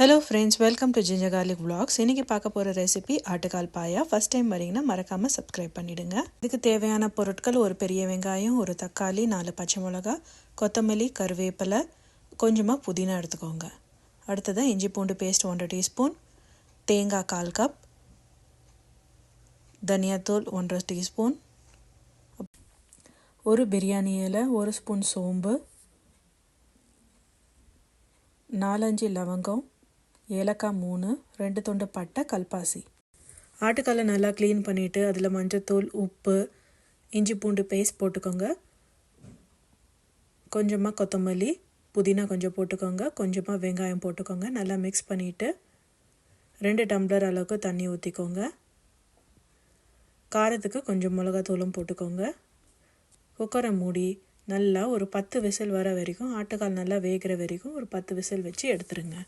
Hello friends welcome to ginger garlic vlogs. இன்றைக்கி பார்க்க போகிற ரெசிபி ஆட்டுக்கால் பாயா. ஃபஸ்ட் டைம் வரீங்கன்னா மறக்காமல் சப்ஸ்கிரைப் பண்ணிவிடுங்க இதுக்கு தேவையான பொருட்கள் ஒரு பெரிய வெங்காயம் ஒரு தக்காளி நாலு பச்சை மிளகா கொத்தமல்லி கருவேப்பிலை கொஞ்சமாக புதினா எடுத்துக்கோங்க. அடுத்ததாக இஞ்சி பூண்டு பேஸ்ட் ஒன்றரை டீஸ்பூன் தேங்காய் கால் கப் தனியாத்தூள் ஒன்றரை டீஸ்பூன் ஒரு பிரியாணி இலை ஒரு ஸ்பூன் சோம்பு நாலஞ்சு லவங்கம் ஏலக்காய் மூணு ரெண்டு துண்டு பட்டை கல்பாசி. ஆட்டுக்காலை நல்லா க்ளீன் பண்ணிவிட்டு அதில் மஞ்சத்தூள் உப்பு இஞ்சி பூண்டு பேஸ்ட் போட்டுக்கோங்க. கொஞ்சமாக கொத்தமல்லி புதினா கொஞ்சம் போட்டுக்கோங்க. கொஞ்சமாக வெங்காயம் போட்டுக்கோங்க. நல்லா மிக்ஸ் பண்ணிவிட்டு ரெண்டு டம்ளர் அளவுக்கு தண்ணி ஊற்றிக்கோங்க காரத்துக்கு கொஞ்சம் மிளகாத்தூளும் போட்டுக்கோங்க. குக்கரை மூடி நல்லா ஒரு பத்து விசில் வர வரைக்கும் ஆட்டுக்கால் நல்லா வேகிற வரைக்கும் ஒரு பத்து விசில் வச்சு எடுத்துருங்க.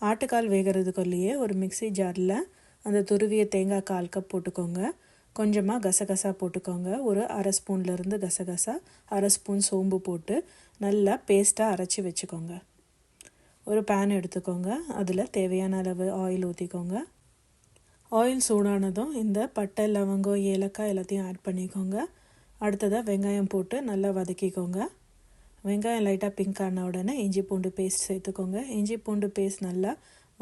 ஆட்டுக்கால் வேகிறதுக்குள்ளேயே ஒரு மிக்சி ஜாரில் அந்த துருவிய தேங்காய் கால் கப் போட்டுக்கோங்க. கொஞ்சமாக கசகசா போட்டுக்கோங்க. ஒரு அரை ஸ்பூன்லேருந்து கசகசா அரை ஸ்பூன் சோம்பு போட்டு நல்லா பேஸ்ட்டாக அரைச்சி வச்சுக்கோங்க. ஒரு பேன் எடுத்துக்கோங்க. அதில் தேவையான அளவு ஆயில் ஊற்றிக்கோங்க ஆயில் சூடானதும் இந்த பட்டை லவங்கம் ஏலக்காய் எல்லாத்தையும் ஆட் பண்ணிக்கோங்க. அடுத்ததாக வெங்காயம் போட்டு நல்லா வதக்கிக்கோங்க. வெங்காயம் லைட்டாக பிங்க் ஆன உடனே இஞ்சி பூண்டு பேஸ்ட் சேர்த்துக்கோங்க. இஞ்சி பூண்டு பேஸ்ட் நல்லா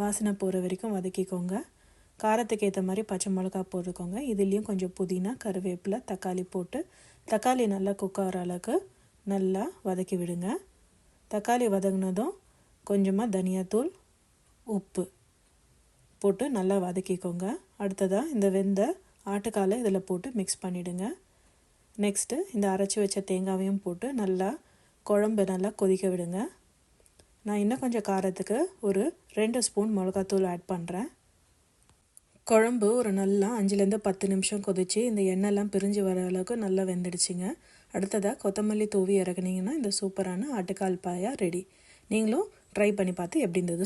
வாசனை போகிற வரைக்கும் வதக்கிக்கோங்க. காரத்துக்கு ஏற்ற மாதிரி பச்சை மிளகா போட்டுக்கோங்க. இதுலேயும் கொஞ்சம் புதினா கருவேப்பிலை தக்காளி போட்டு தக்காளி நல்லா குக் ஆகிற அளவுக்கு நல்லா வதக்கி விடுங்க. தக்காளி வதங்கினதும் கொஞ்சமாக தனியாத்தூள் உப்பு போட்டு நல்லா வதக்கிக்கோங்க. அடுத்ததாக இந்த வெந்த ஆட்டுக்காலை இதில் போட்டு மிக்ஸ் பண்ணிவிடுங்க நெக்ஸ்ட்டு இந்த அரைச்சி வச்ச தேங்காவையும் போட்டு நல்லா குழம்பு நல்லா கொதிக்க விடுங்க. நான் இன்னும் கொஞ்சம் காரத்துக்கு ஒரு ரெண்டு ஸ்பூன் மிளகாத்தூள் ஆட் பண்ணுறேன் குழம்பு ஒரு நல்லா அஞ்சுலேருந்து பத்து நிமிஷம் கொதித்து இந்த எண்ணெய்லாம் பிரிஞ்சு வர அளவுக்கு நல்லா வெந்துடுச்சிங்க. அடுத்ததாக கொத்தமல்லி தூவி இறக்குனிங்கன்னா இந்த சூப்பரான ஆட்டுக்கால் பாயா ரெடி நீங்களும் ட்ரை பண்ணி பார்த்து எப்படி இருந்தது